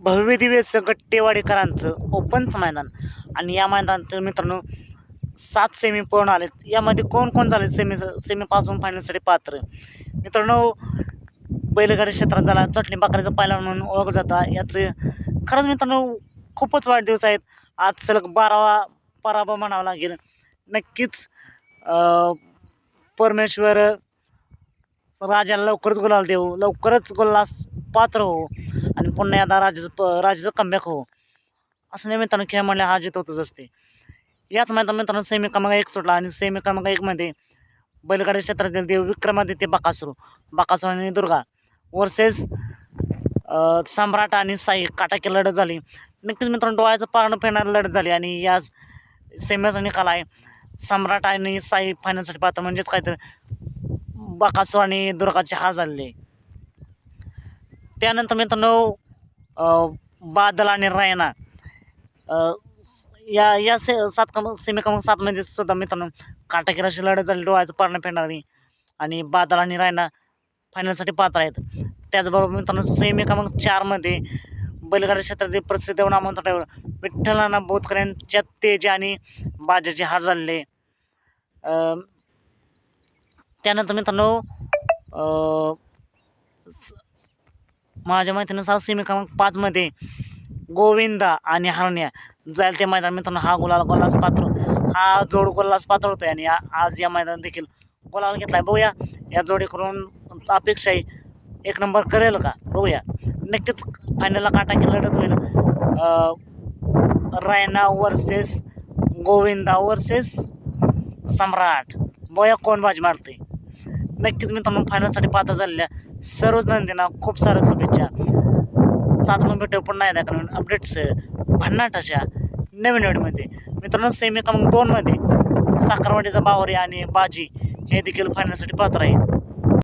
भव्य दिव्य गट्टेवाडीकरांचं ओपनच मैदान. आणि या मैदानात मित्रांनो सात सेमी पळून आलेत. यामध्ये कोण कोण झाले सेमी सेमीपासून फायनलसाठी पात्र? मित्रांनो बैलगाडी क्षेत्रात झाला चटणी बाकरीचा पायला म्हणून ओळखलं जातं. याचं खरंच मित्रांनो खूपच वाईट दिवस आहेत. आज सलग बारावा पराभव म्हणावा लागेल. नक्कीच परमेश्वर राजाला लवकरच गुलाल देऊ. लवकरच गुलास पात्र हो. आणि पुन्हा एकदा राजाचं प राजाचं कमबॅक हो. असं नाही मित्रांनो खेळ म्हणले हा जित होतच असते. याच मैदान मित्रांनो सेमी क्रमांक एक सुटला आणि सेमी क्रमांक एकमध्ये बैलगाडी क्षेत्रातील देव विक्रमादित्य बाकासूर बाकासूर आणि दुर्गा वर्सेस सम्राट आणि साई काटाकी लढत झाली. नक्कीच मित्रांनो डोळ्याचं पारणं फेडणारी लढत झाली आणि या सेमीचा निकाल आहे. सम्राट आणि साई फायनलसाठी पात्र म्हणजेच काहीतरी बाकासूर आणि दुर्गाचे हार झालेले. त्यानंतर मित्रांनो बादल आणि रायना या या से सात क्रम सेमीक्रमांक सातमध्ये सुद्धा मित्रांनो काटाकिराशी लढत झाली डोळ्याचं पारणं फेडणारी आणि बादल आणि रायना फायनलसाठी पात्र आहेत. त्याचबरोबर मित्रांनो सेमी क्रमांक चारमध्ये बैलगाडी क्षेत्रातील प्रसिद्ध नामवंत ड्रायव्हर विठ्ठलाना बोधकर यांच्या तेज आणि बाजाचे हार झालेले. त्यानंतर मित्रांनो स- माझ्या माहितीनुसार सेमी क्रमांक पाचमध्ये गोविंदा आणि हरण्या जाईल ते मैदान. मित्रांनो हा गुलाल गोलास पात्र हा जोड गोलास पात्र होतो आणि या आज या मैदान देखील गोलाल आहे बघूया या जोडीकडून अपेक्षा एक नंबर करेल का? बघूया. नक्कीच फायनलला काटाकी लढत होईल. Raina versus Govinda versus Samrat. बघूया कोण बाजी मारते नक्कीच मित्रांनो फायनलसाठी पात्र झालेल्या सर्वच नंदींना खूप साऱ्या शुभेच्छा. सात मग भेटू पुन्हा एकदा कारण अपडेट्स भन्नाटाच्या नवीन वेळमध्ये मित्रांनो सेमी क्रमांक दोनमध्ये साखरवाडीचा बावरी आणि बाजी हे देखील फायनलसाठी पात्र आहेत.